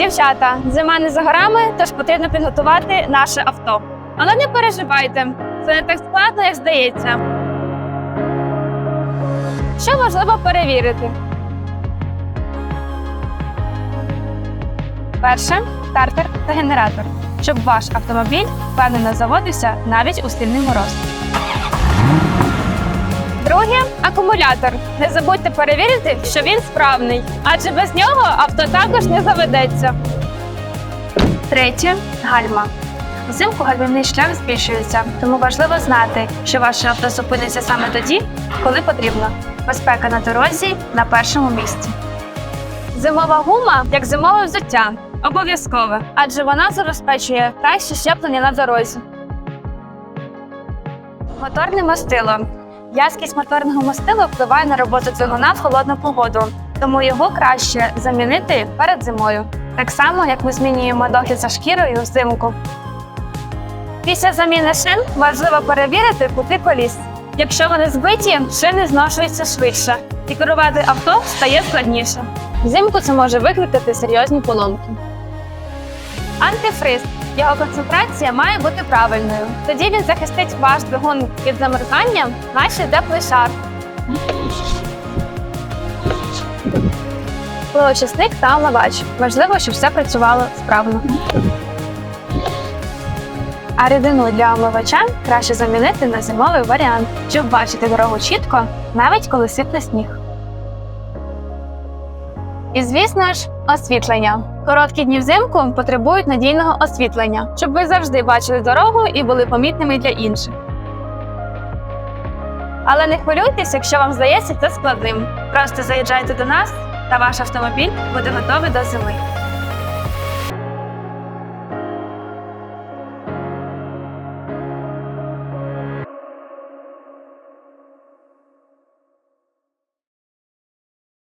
Дівчата, зима не за горами, тож потрібно підготувати наше авто. Але не переживайте, це не так складно, як здається. Що важливо перевірити? Перше стартер та генератор, щоб ваш автомобіль впевнено заводився навіть у сильний мороз. Друге акумулятор. Не забудьте перевірити, що він справний, адже без нього авто також не заведеться. Третє гальма. Взимку гальмівний шлях збільшується, тому важливо знати, що ваше авто зупиниться саме тоді, коли потрібно. Безпека на дорозі на першому місці. Зимова гума як зимове взуття. Обов'язкове, адже вона забезпечує краще щеплення на дорозі. Моторне мастило. В'язкість моторного мастила впливає на роботу двигуна в холодну погоду, тому його краще замінити перед зимою. Так само, як ми змінюємо догляд за шкірою взимку. Після заміни шин важливо перевірити кути коліс. Якщо вони збиті, шини зношуються швидше, і керувати авто стає складніше. Взимку це може викликати серйозні поломки. Антифриз. Його концентрація має бути правильною. Тоді він захистить ваш двигун від замерзання, наче теплий шар. Пилочисник та омивач. Важливо, щоб все працювало справно. А рідину для омивача краще замінити на зимовий варіант, щоб бачити дорогу чітко, навіть коли сипне сніг. І звісно ж, освітлення. Короткі дні взимку потребують надійного освітлення, щоб ви завжди бачили дорогу і були помітними для інших. Але не хвилюйтесь, якщо вам здається це складним. Просто заїжджайте до нас, та ваш автомобіль буде готовий до зими.